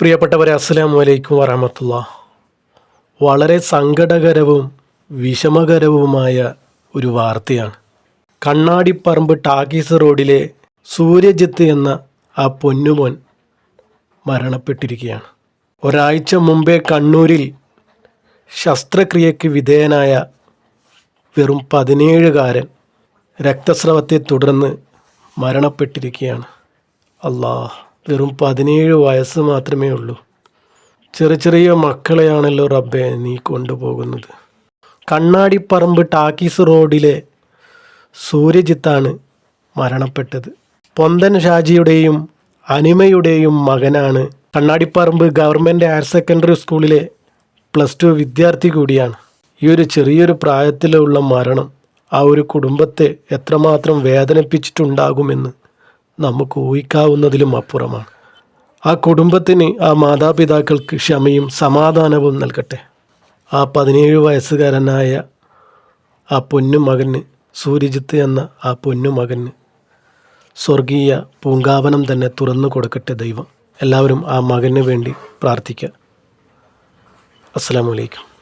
പ്രിയപ്പെട്ടവരെ അസ്സലാം വലൈക്കും വറഹമത്തുള്ള. വളരെ സങ്കടകരവും വിഷമകരവുമായ ഒരു വാർത്തയാണ്. കണ്ണാടിപ്പറമ്പ് ടാക്കീസ് റോഡിലെ സൂര്യജിത്ത് എന്ന ആ പൊന്നുമോൻ മരണപ്പെട്ടിരിക്കുകയാണ്. ഒരാഴ്ച മുമ്പേ കണ്ണൂരിൽ ശസ്ത്രക്രിയയ്ക്ക് വിധേയനായ വെറും പതിനേഴുകാരൻ രക്തസ്രവത്തെ തുടർന്ന് മരണപ്പെട്ടിരിക്കുകയാണ്. അല്ലാ വെറും പതിനേഴ് വയസ്സ് മാത്രമേ ഉള്ളൂ. ചെറിയ ചെറിയ മക്കളെയാണല്ലോ റബ്ബെ നീ കൊണ്ടുപോകുന്നത്. കണ്ണാടിപ്പറമ്പ് ടാക്കീസ് റോഡിലെ സൂര്യജിത്താണ് മരണപ്പെട്ടത്. പൊന്തൻ ഷാജിയുടെയും അനിമയുടെയും മകനാണ് കണ്ണാടിപ്പറമ്പ് ഗവൺമെന്റ് ഹയർ സെക്കൻഡറി സ്കൂളിലെ പ്ലസ് ടു വിദ്യാർത്ഥി കൂടിയാണ്. ഈ ഒരു ചെറിയൊരു പ്രായത്തിലുള്ള മരണം ആ ഒരു കുടുംബത്തെ എത്രമാത്രം വേദനിപ്പിച്ചിട്ടുണ്ടാകുമെന്ന് നമുക്ക് ഊഹിക്കാവുന്നതിലും അപ്പുറമാണ്. ആ കുടുംബത്തിന് ആ മാതാപിതാക്കൾക്ക് ക്ഷമയും സമാധാനവും നൽകട്ടെ. ആ പതിനേഴ് വയസ്സുകാരനായ ആ പൊന്നുമകന് സൂര്യജിത്ത് എന്ന ആ പൊന്നുമകന് സ്വർഗീയ പൂങ്കാവനം തന്നെ തുറന്നു കൊടുക്കട്ടെ ദൈവം. എല്ലാവരും ആ മകന് വേണ്ടി പ്രാർത്ഥിക്കുക അസ്സാം വലൈക്കും